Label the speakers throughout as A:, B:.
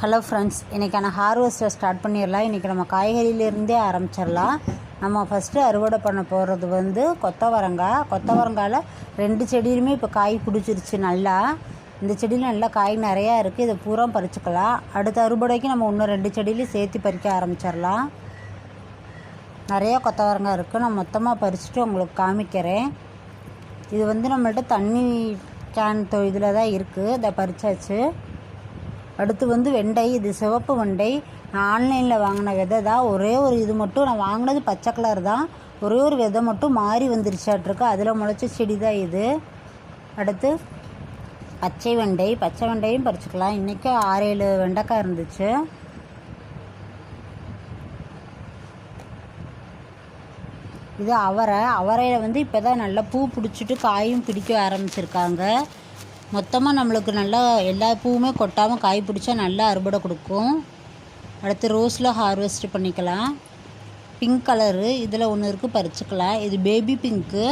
A: Hello friends இன்றைக்கான ஹார்வெஸ்ட்டை start பண்ணிடலாம். இன்றைக்கி நம்ம காய்கறியிலேருந்தே ஆரம்பிச்சிடலாம். நம்ம ஃபஸ்ட்டு அறுவடை பண்ண போகிறது வந்து கொத்தவரங்காய். கொத்தவரங்காயில் ரெண்டு செடியிலுமே இப்போ காய் பிடிச்சிருச்சு நல்லா. இந்த செடியில் நல்லா காய் நிறையா இருக்குது இதை பூரா பறிச்சுக்கலாம். அடுத்த அறுவடைக்கு நம்ம இன்னும் ரெண்டு செடியிலையும் சேர்த்து பறிக்க ஆரம்பிச்சிடலாம். நிறையா கொத்தவரங்காய் இருக்குது நான் மொத்தமாக பறிச்சுட்டு உங்களுக்கு காமிக்கிறேன். இது வந்து நம்மள்ட்ட தண்ணி கேன் இதில் தான் இருக்குது இதை பறிச்சாச்சு. அடுத்து வந்து வெண்டை இது சிவப்பு வெண்டை. நான் ஆன்லைனில் வாங்கின விதை தான். ஒரே ஒரு இது மட்டும் நான் வாங்கினது பச்சை கலர் தான். ஒரே ஒரு விதை மட்டும் மாறி வந்துருச்சாட்ருக்கு அதில் முளைச்ச செடி தான் இது. அடுத்து பச்சை வெண்டை. பச்சை வெண்டையும் பறிச்சுக்கலாம். இன்றைக்கி ஆறு ஏழு வெண்டைக்காய் இருந்துச்சு. இது அவரை. அவரையில் வந்து இப்போ தான் நல்லா பூ பிடிச்சிட்டு காயும் பிடிக்க ஆரம்பிச்சிருக்காங்க. மொத்தமாக நம்மளுக்கு நல்லா எல்லா பூவுமே கொட்டாமல் காய் பிடிச்சா நல்லா அறுவடை கொடுக்கும். அடுத்து ரோஸில் ஹார்வெஸ்ட் பண்ணிக்கலாம். பிங்க் கலரு இதில் ஒன்று இருக்குது பறிச்சுக்கலாம். இது பேபி பிங்க்கு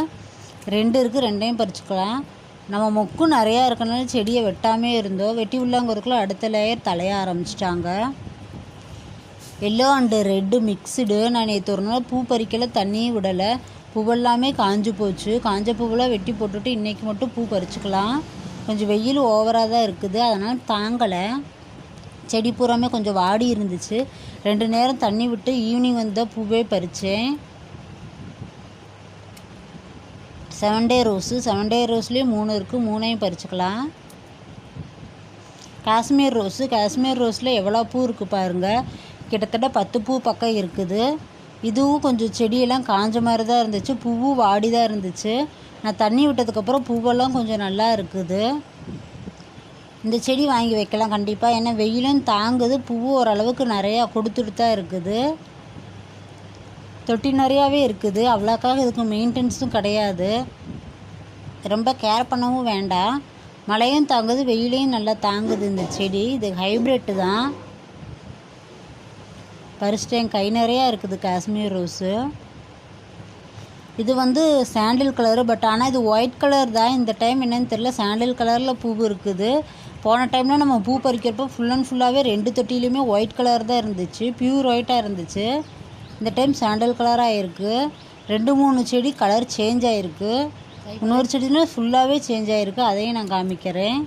A: ரெண்டு இருக்குது ரெண்டையும் பறிச்சுக்கலாம். நம்ம மொக்கு நிறையா இருக்கனால செடியை வெட்டாமே இருந்தோம். வெட்டி உள்ளாங்கிறதுக்குள்ள அடுத்த லேயர் தலைய ஆரம்பிச்சிட்டாங்க. எல்லோ அண்டு ரெட்டு மிக்ஸுடு நான் நேற்று ஒரு நாள் பூ பறிக்கல தண்ணியும் விடலை. பூவெல்லாமே காஞ்சு போச்சு. காஞ்ச பூவெல்லாம் வெட்டி போட்டுட்டு இன்றைக்கி மட்டும் பூ பறிச்சுக்கலாம். கொஞ்சம் வெயில் ஓவராக தான் இருக்குது. அதனால் தாங்கலை. செடி பூராமே கொஞ்சம் வாடி இருந்துச்சு. ரெண்டு நேரம் தண்ணி விட்டு ஈவினிங் வந்து தான் பூவே பறித்தேன் seven day rose seven day ரோஸ்லேயும் மூணு இருக்குது மூணையும் பறிச்சுக்கலாம். காஷ்மீர் ரோஸு காஷ்மீர் ரோஸில் எவ்வளோ பூ இருக்குது பாருங்கள் கிட்டத்தட்ட பத்து பூ பக்கம் இருக்குது. இதுவும் கொஞ்சம் செடியெல்லாம் காஞ்ச மாதிரி தான் இருந்துச்சு. பூவும் வாடி தான் இருந்துச்சு. நான் தண்ணி விட்டதுக்கப்புறம் பூவெல்லாம் கொஞ்சம் நல்லா இருக்குது. இந்த செடி வாங்கி வைக்கலாம் கண்டிப்பாக ஏன்னா வெயிலும் தாங்குது. பூவும் ஓரளவுக்கு நிறையா கொடுத்துட்டு தான் இருக்குது. தொட்டி நிறையாவே இருக்குது. அவ்வளோக்காக இதுக்கு மெயின்டெனன்ஸும் கிடையாது. ரொம்ப கேர் பண்ணவும் வேண்டாம். மழையும் தாங்குது. வெயிலையும் நல்லா தாங்குது இந்த செடி. இது ஹைப்ரிட்டு தான். பறிச்சிட்டேன் கை நிறையா இருக்குது காஷ்மீர் ரோஸு. இது வந்து சாண்டில் கலரு பட் ஆனால் இது ஒயிட் கலர் தான். இந்த டைம் என்னன்னு தெரியல சாண்டில் கலரில் பூ இருக்குது. போன டைமில் நம்ம பூ பறிக்கிறப்போ ஃபுல் அண்ட் ஃபுல்லாகவே ரெண்டு தொட்டிலையுமே ஒயிட் கலர் தான் இருந்துச்சு பியூர் ஒயிட்டாக இருந்துச்சு. இந்த டைம் சாண்டல் கலராக இருக்குது ரெண்டு மூணு செடி கலர் சேஞ்ச் ஆகிருக்கு இன்னொரு செடினா ஃபுல்லாகவே சேஞ்ச் ஆகிருக்கு அதையும் நான் காமிக்கிறேன்.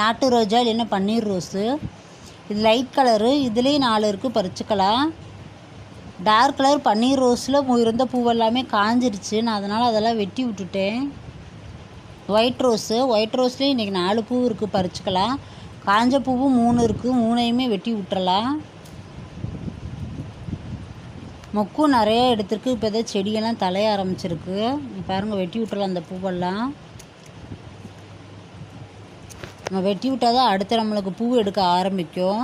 A: நாட்டு ரோஜா இல்லைன்னா பன்னீர் ரோஸு? இது லைட் கலரு. இதுலேயும் நாலு இருக்குது பறிச்சுக்கலாம் டார்க் கலர் பன்னீர் ரோஸில் இருந்த பூவெல்லாமே காஞ்சிருச்சு. நான் அதனால் அதெல்லாம் வெட்டி விட்டுட்டேன். White rose. ஒயிட் ரோஸ்லேயும் இன்றைக்கி நாலு பூ இருக்குது பறிச்சுக்கலாம் காஞ்ச பூவும் மூணு இருக்குது மூணையுமே வெட்டி விட்டுறலாம் மொக்கும் நிறையா எடுத்துருக்கு. இப்போ தான் செடியெல்லாம் தலைய ஆரம்பிச்சிருக்கு. பாருங்கள் வெட்டி விட்டுறலாம் அந்த பூவெல்லாம். நம்ம வெட்டி விட்டால் தான் அடுத்து நம்மளுக்கு பூ எடுக்க ஆரம்பிக்கும்.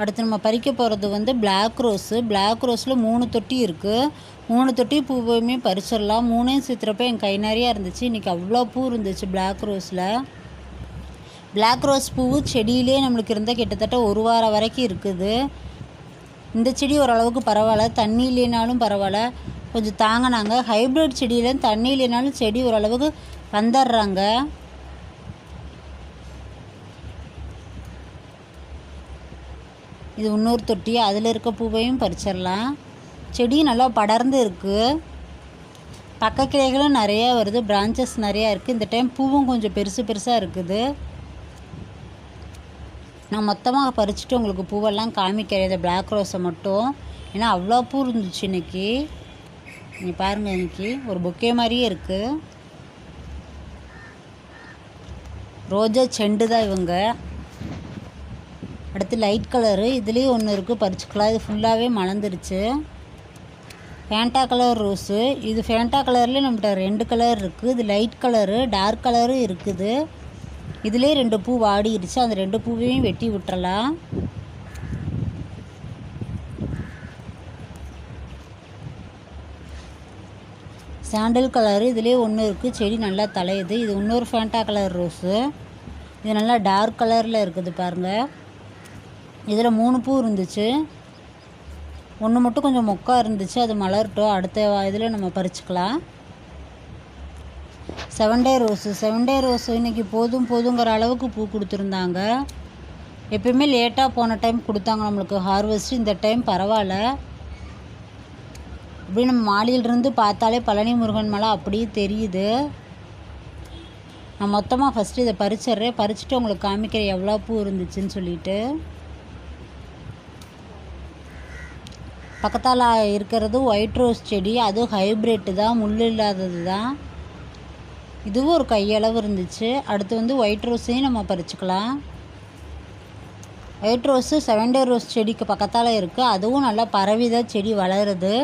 A: அடுத்து நம்ம பறிக்க போகிறது வந்து பிளாக் ரோஸு பிளாக் ரோஸில் மூணு தொட்டி இருக்குது மூணு தொட்டி பூவையுமே பறிச்சிடலாம். மூணையும் சேர்த்துறப்ப என் கை நிறையா இருந்துச்சு. இன்றைக்கி அவ்வளோ பூ இருந்துச்சு பிளாக் ரோஸில் பிளாக் ரோஸ் பூவு செடியிலே நம்மளுக்கு இருந்தால் கிட்டத்தட்ட ஒரு வாரம் வரைக்கும் இருக்குது. இந்த செடி ஓரளவுக்கு பரவாயில்ல. தண்ணி இல்லைனாலும் பரவாயில்ல. கொஞ்சம் தாங்கினாங்க. ஹைப்ரிட் செடியில் தண்ணி இல்லைனாலும் செடி ஓரளவுக்கு வந்துடுறாங்க. இது இன்னொரு தொட்டி அதில் இருக்க பூவையும் பறிச்சிடலாம். செடி நல்லா படர்ந்து இருக்குது பக்க கிளைகளும் நிறையா வருது பிரான்ச்சஸ் நிறையா இருக்குது இந்த டைம் பூவும் கொஞ்சம் பெருசு பெருசாக இருக்குது. நான் மொத்தமாக பறிச்சுட்டு உங்களுக்கு பூவெல்லாம் காமிக்கிறேன். இந்த பிளாக் ரோஸை மட்டும். ஏன்னா அவ்வளோ பூ இருந்துச்சு இன்றைக்கி நீங்கள் பாருங்கள் இன்றைக்கி ஒரு பொக்கே மாதிரியே இருக்குது ரோஜா செண்டு தான் இவங்க. அடுத்து லைட் கலரு இதுலேயும் ஒன்று இருக்குது பறிச்சுக்கலாம் இது ஃபுல்லாகவே மலர்ந்துருச்சு ஃபேண்டா கலர் ரோஸு இது ஃபேண்டா கலர்லேயே நம்மகிட்ட ரெண்டு கலர் இருக்குது இது லைட் கலரு டார்க் கலரும் இருக்குது. இதுலேயே ரெண்டு பூ வாடிடுச்சு அந்த ரெண்டு பூவையும் வெட்டி விட்டுறலாம். சாண்டல் கலரு இதுலேயே ஒன்று இருக்குது செடி நல்லா தலையுது. இது இன்னொரு ஃபேண்டா கலர் ரோஸு இது நல்லா டார்க் கலரில் இருக்குது பாருங்கள் இதில் மூணு பூ இருந்துச்சு. ஒன்று மட்டும் கொஞ்சம் மொக்கா இருந்துச்சு அது மலரட்டும். அடுத்த இதில் நம்ம பறிச்சுக்கலாம். Seven day rose seven day rose இன்றைக்கி போதும் போதுங்கிற அளவுக்கு பூ கொடுத்துருந்தாங்க. எப்பயுமே லேட்டாக போன டைம் கொடுத்தாங்க நம்மளுக்கு ஹார்வெஸ்ட் இந்த டைம் பரவாயில்ல. அப்படி நம்ம மாடியிலிருந்து பார்த்தாலே பழனி முருகன் மலை அப்படியே தெரியுது. நான் மொத்தமாக ஃபஸ்ட்டு இதை பறிச்சிட்றேன். பறிச்சுட்டு உங்களுக்கு காமிக்கிறேன் எவ்வளோ பூ இருந்துச்சுன்னு சொல்லிட்டு. பக்கத்தால் இருக்கிறது ஒயிட் ரோஸ் செடி அதுவும் ஹைப்ரிட்டு தான் முள் இல்லாதது தான். இதுவும் ஒரு கையளவு இருந்துச்சு. அடுத்து வந்து ஒயிட் ரோஸையும் நம்ம பறிச்சுக்கலாம். White rose seven day rose செடிக்கு பக்கத்தால் இருக்குது அதுவும் நல்லா பரவி தான் செடி வளருது.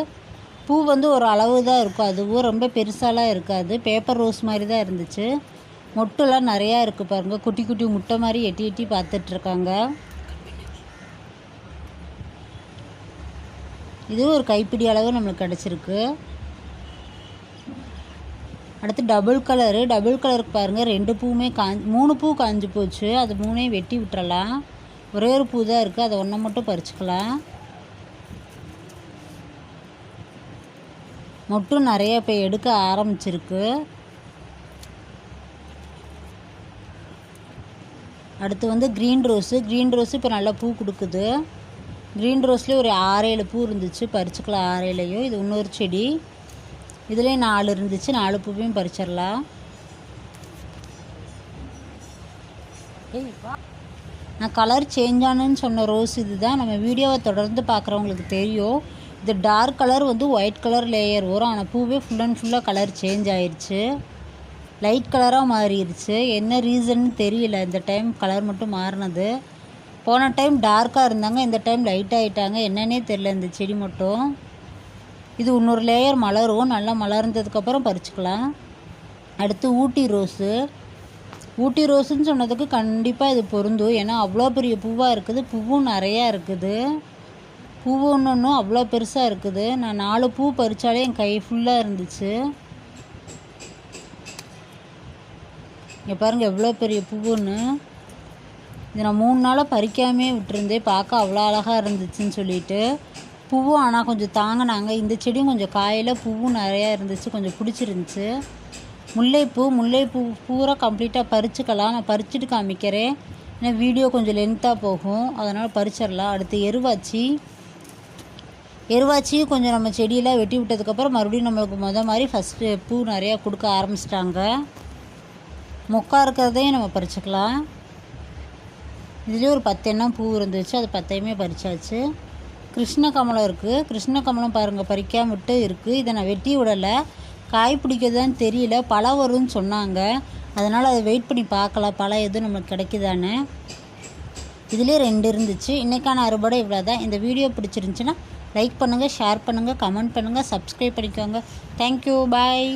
A: பூ வந்து ஒரு அளவு தான் இருக்கும். அதுவும் ரொம்ப பெருசாலாம் இருக்காது. பேப்பர் ரோஸ் மாதிரி தான் இருந்துச்சு. மொட்டெல்லாம் நிறையா இருக்குது பாருங்கள் குட்டி குட்டி முட்டை மாதிரி எட்டி எட்டி பார்த்துட்ருக்காங்க. இதுவும் ஒரு கைப்பிடி அளவு நம்மளுக்கு கிடச்சிருக்கு. அடுத்து டபுள் கலரு டபுள் கலருக்கு பாருங்கள் ரெண்டு பூவுமே காஞ்சி மூணு பூ காஞ்சி போச்சு. அது மூணையும் வெட்டி விட்டுறலாம். ஒரே ஒரு பூ தான் இருக்குது அதை ஒன்றை மட்டும் பறிச்சுக்கலாம். மொட்டும் நிறைய இப்போ எடுக்க ஆரம்பிச்சிருக்கு. அடுத்து வந்து க்ரீன் ரோஸு க்ரீன் ரோஸு இப்போ நல்லா பூ கொடுக்குது. க்ரீன் ரோஸ்லேயே ஒரு ஆறேழு பூ இருந்துச்சு. பறிச்சுக்கலாம் ஆறேழையும். இது இன்னொரு செடி. இதுலேயும் நாலு இருந்துச்சு. நாலு பூவையும் பறிச்சிடலாம். நான் கலர் சேஞ்ச் ஆனேன்னு சொன்ன ரோஸ் இது தான் நம்ம வீடியோவை தொடர்ந்து பார்க்குறவங்களுக்கு தெரியும். இது டார்க் கலர் வந்து ஒயிட் கலர் லேயர் வரும். ஆனால் பூவே ஃபுல் அண்ட் ஃபுல்லாக கலர் சேஞ்ச் ஆயிடுச்சு லைட் கலராக மாறிடுச்சு என்ன ரீசன்னு தெரியல. இந்த டைம் கலர் மட்டும் மாறினது. போன டைம் டார்க்காக இருந்தாங்க. இந்த டைம் லைட் ஆகிட்டாங்க என்னன்னே தெரில இந்த செடி மட்டும். இது இன்னொரு லேயர் மலரும். நல்லா மலர்ந்ததுக்கப்புறம் பறிச்சுக்கலாம். அடுத்து ஊட்டி ரோஸு. ஊட்டி ரோஸுன்னு சொன்னதுக்கு கண்டிப்பாக இது பொருந்தும். ஏன்னா அவ்வளோ பெரிய பூவாக இருக்குது. பூவும் நிறையா இருக்குது. பூவு ஒன்று ஒன்றும் அவ்வளோ பெருசாக இருக்குது. நான் நாலு பூ பறித்தாலே என் கை ஃபுல்லாக இருந்துச்சு. இங்கே பாருங்கள் எவ்வளோ பெரிய பூவுன்னு. இது நான் மூணு நாளாக பறிக்காமே விட்டுருந்தேன். பார்க்க அவ்வளோ அழகாக இருந்துச்சுன்னு சொல்லிட்டு. பூவும் ஆனால் கொஞ்சம் தாங்கினாங்க. இந்த செடியும் கொஞ்சம் காயில் பூவும் நிறையா இருந்துச்சு. கொஞ்சம் பிடிச்சிருந்துச்சு. முல்லைப்பூ முல்லைப்பூ பூரா கம்ப்ளீட்டாக பறிச்சுக்கலாம். நான் பறிச்சுட்டு காமிக்கிறேன். ஏன்னா வீடியோ கொஞ்சம் லென்த்தாக போகும். அதனால் பறிச்சிடலாம். அடுத்து எருவாச்சி. எருவாச்சியும் கொஞ்சம் நம்ம செடியெல்லாம் வெட்டி விட்டதுக்கப்புறம் மறுபடியும் நம்மளுக்கு மொதல் மாதிரி ஃபஸ்ட்டு பூ நிறையா கொடுக்க ஆரம்பிச்சிட்டாங்க. மொக்கா இருக்கிறதையும் நம்ம பறிச்சுக்கலாம். இதுலேயே ஒரு பத்து எண்ணம் பூ இருந்துச்சு அது பத்தையுமே பறிச்சாச்சு. கிருஷ்ண கமலம் இருக்குது கிருஷ்ண கமலம் பாருங்கள் பறிக்காம விட்டு இருக்குது இதை நான் வெட்டி விடலை. காய் பிடிக்கிறதான்னு தெரியல. பழம் வரும்னு சொன்னாங்க. அதனால் அதை வெயிட் பண்ணி பார்க்கலாம். பழம் எதுவும் நம்மளுக்கு கிடைக்குதானே இதுலேயே ரெண்டு இருந்துச்சு. இன்றைக்கான அறுபடை இவ்வளோ தான் இந்த வீடியோ பிடிச்சிருந்துச்சின்னா லைக் பண்ணுங்கள் ஷேர் பண்ணுங்கள் கமெண்ட் பண்ணுங்கள் சப்ஸ்கிரைப் பண்ணிக்கோங்க. Thank you bye